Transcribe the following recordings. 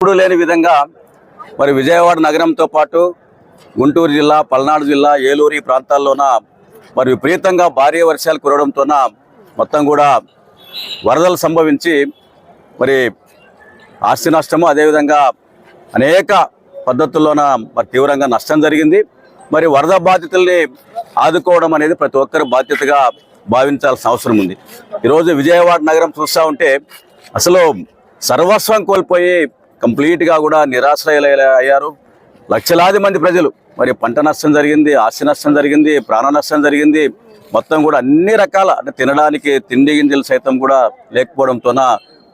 ఎప్పుడూ లేని విధంగా మరి విజయవాడ నగరంతో పాటు గుంటూరు జిల్లా పల్నాడు జిల్లా ఏలూరు ఈ ప్రాంతాల్లోన మరి విపరీతంగా భారీ వర్షాలు కురవడంతోన మొత్తం కూడా వరదలు సంభవించి మరి ఆస్తి నష్టము అదేవిధంగా అనేక పద్ధతుల్లోన మరి తీవ్రంగా నష్టం జరిగింది. మరి వరద బాధితుల్ని ఆదుకోవడం అనేది ప్రతి ఒక్కరు బాధ్యతగా భావించాల్సిన అవసరం ఉంది. ఈరోజు విజయవాడ నగరం చూస్తూ ఉంటే అసలు సర్వస్వం కోల్పోయి కంప్లీట్గా కూడా నిరాశ్రయులు అయ్యారు లక్షలాది మంది ప్రజలు. మరి పంట నష్టం జరిగింది ఆస్తి నష్టం జరిగింది ప్రాణ నష్టం జరిగింది. మొత్తం కూడా అన్ని రకాల అంటే తినడానికి తిండి గింజలు సైతం కూడా లేకపోవడంతోన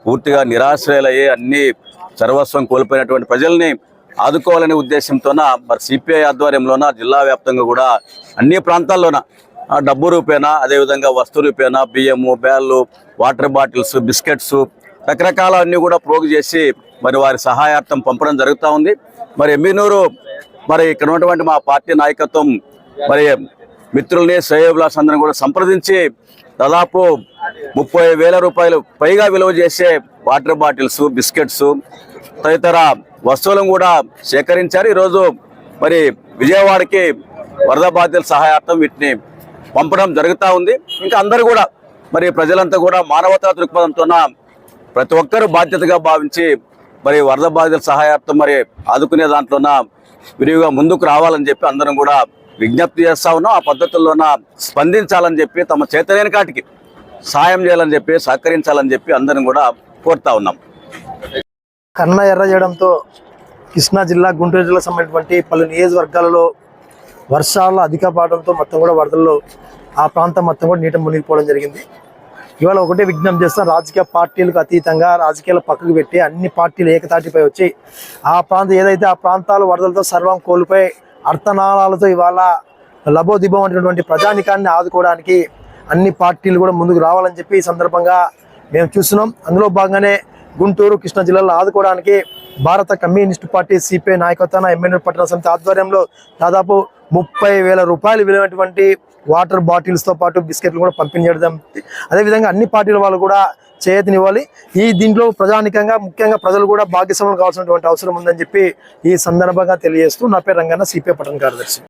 పూర్తిగా నిరాశ్రయులయ్యి అన్ని సర్వస్వం కోల్పోయినటువంటి ప్రజల్ని ఆదుకోవాలనే ఉద్దేశంతోన మరి సిపిఐ ఆధ్వర్యంలోన జిల్లా వ్యాప్తంగా కూడా అన్ని ప్రాంతాల్లోన డబ్బు రూపేనా అదేవిధంగా వస్తు రూపేనా బియ్యము బ్యాళ్ళు వాటర్ బాటిల్స్ బిస్కెట్స్ రకరకాల అన్నీ కూడా ప్రోగు చేసి మరి వారి సహాయార్థం పంపడం జరుగుతూ ఉంది. మరి ఎమ్మినూరు మరి ఇక్కడ ఉన్నటువంటి మా పార్టీ నాయకత్వం మరి మిత్రుల్ని శ్రేయోభిలాష్ అందరిని కూడా సంప్రదించి దాదాపు ముప్పై వేల రూపాయలు పైగా విలువ చేసే వాటర్ బాటిల్స్ బిస్కెట్స్ తదితర వస్తువులను కూడా సేకరించారు. ఈరోజు మరి విజయవాడకి వరద బాధ్యుల సహాయార్థం వీటిని పంపడం జరుగుతూ ఉంది. ఇంకా అందరూ కూడా మరి ప్రజలంతా కూడా మానవతా దృక్పథంతోన ప్రతి ఒక్కరూ బాధ్యతగా భావించి మరి వరద బాధితుల సహాయార్థం మరి ఆదుకునే దాంట్లోన విరివిగా ముందుకు రావాలని చెప్పి అందరం కూడా విజ్ఞప్తి చేస్తా ఉన్నాం. ఆ పద్ధతుల్లోన స్పందించాలని చెప్పి తమ చేతలేని కాటికి సాయం చేయాలని చెప్పి సహకరించాలని చెప్పి అందరం కూడా కోరుతా ఉన్నాం. కన్న ఎర్ర చేయడంతో కృష్ణా జిల్లా గుంటూరు జిల్లా సంబంధించినటువంటి పలు నియోజకవర్గాలలో వర్షాల అధిక పాడంతో మొత్తం కూడా వరదల్లో ఆ ప్రాంతం మొత్తం కూడా నీట మునిగిపోవడం జరిగింది. ఇవాళ ఒకటే విజ్ఞప్తి చేస్తాం రాజకీయ పార్టీలకు అతీతంగా రాజకీయాలు పక్కకు పెట్టి అన్ని పార్టీలు ఏకతాటిపై వచ్చి ఆ ప్రాంతం ఏదైతే ఆ ప్రాంతాలు వరదలతో సర్వం కోల్పోయి అర్థనాళాలతో ఇవాళ లబోదిబం అనేటువంటి ప్రజానికాన్ని ఆదుకోవడానికి అన్ని పార్టీలు కూడా ముందుకు రావాలని చెప్పి ఈ సందర్భంగా మేము చూస్తున్నాం. అందులో భాగంగానే గుంటూరు కృష్ణా జిల్లాలో ఆదుకోవడానికి భారత కమ్యూనిస్టు పార్టీ సిపిఐ నాయకత్వాన ఎమ్మెల్యే పట్టణ సమితి ఆధ్వర్యంలో దాదాపు ముప్పై వేల రూపాయలు విలువటువంటి వాటర్ బాటిల్స్తో పాటు బిస్కెట్లు కూడా పంపిణీ చేయడం అదేవిధంగా అన్ని పార్టీల వాళ్ళు కూడా చేయతనివ్వాలి ఈ దీంట్లో ప్రజానికంగా ముఖ్యంగా ప్రజలు కూడా భాగ్యస్వాములు కావాల్సినటువంటి అవసరం ఉందని చెప్పి ఈ సందర్భంగా తెలియజేస్తూ నా పేరు రంగన్న సిపిఐ పట్టణ కార్యదర్శి.